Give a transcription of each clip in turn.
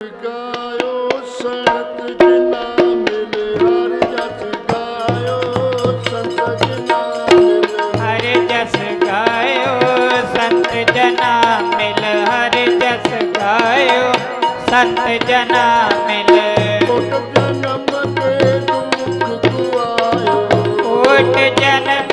ਗਾਇਓ ਸੰਤ ਜਨਾ ਮਿਲ ਹਰ ਜਸ ਗਾਇਓ ਸੰਤ ਜਨਾ ਮਿਲ। ਹਰ ਜਸ ਗਾਇਓ ਸੰਤ ਜਨਾ ਮਿਲ ਹਰ ਜਸ ਗਾਇਓ ਸੰਤ ਜਨਾ ਮਿਲ। ਕੋਟ ਜਨਮ ਕੇ ਦੁਖ ਗੁਆਇਓ ਕੋਟ ਜਨਮ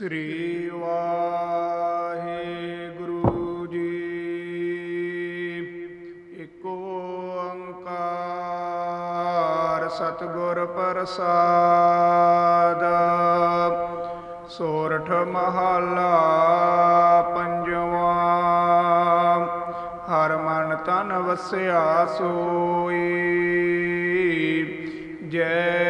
ਸ੍ਰੀ ਵਾਹਿਗੁਰੂ ਜੀ। ਇੱਕ ਓੰਕਾਰ ਸਤਿਗੁਰ ਪ੍ਰਸਾਦ। ਸੋਰਠ ਮਹਲਾ ਪੰਜਵਾ। ਹਰ ਮਨ ਤਨ ਵਸਿਆ ਸੋਈ। ਜੈ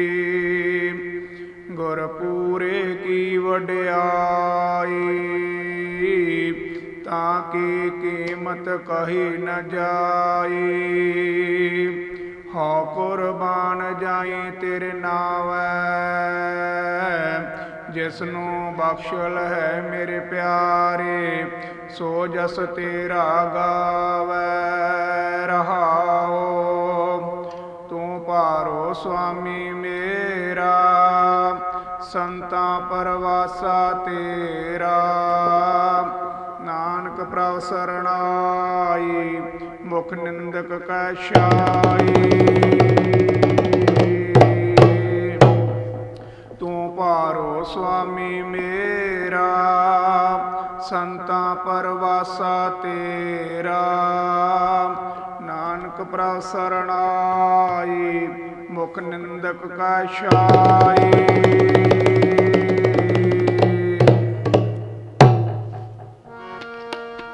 ਤਾਂ ਕੀ ਕੀਮਤ ਕਹੀ ਨ ਜਾਈ? ਹਉ ਕੁਰਬਾਨ ਜਾਈ ਤੇਰੇ ਨਾਵੈ। ਜਿਸ ਨੂੰ ਬਖਸ਼ਲ ਹੈ ਮੇਰੇ ਪਿਆਰੇ, ਸੋ ਜਸ ਤੇਰਾ ਗਾਵੈ। ਰਹਾਓ, ਤੂੰ ਪਾਰੋ ਸੁਆਮੀ ਮੇਰਾ, ਸੰਤਾਂ ਪਰਵਾਸਾ ਤੇਰਾ। ਨਾਨਕ ਪ੍ਰਭ ਸਰਣਾਈ, ਮੁਖ ਨਿੰਦਕ ਕੈ ਛਾਈ ਤੂੰ ਪਾਰੋ ਸੁਆਮੀ ਮੇਰਾ, ਸੰਤਾਂ ਪਰਵਾਸਾ ਤੇਰਾ। ਨਾਨਕ ਪ੍ਰਭ ਸਰਣਾਈ, ਮੁਖ ਨਿੰਦਕ ਕਾ ਛਾਈ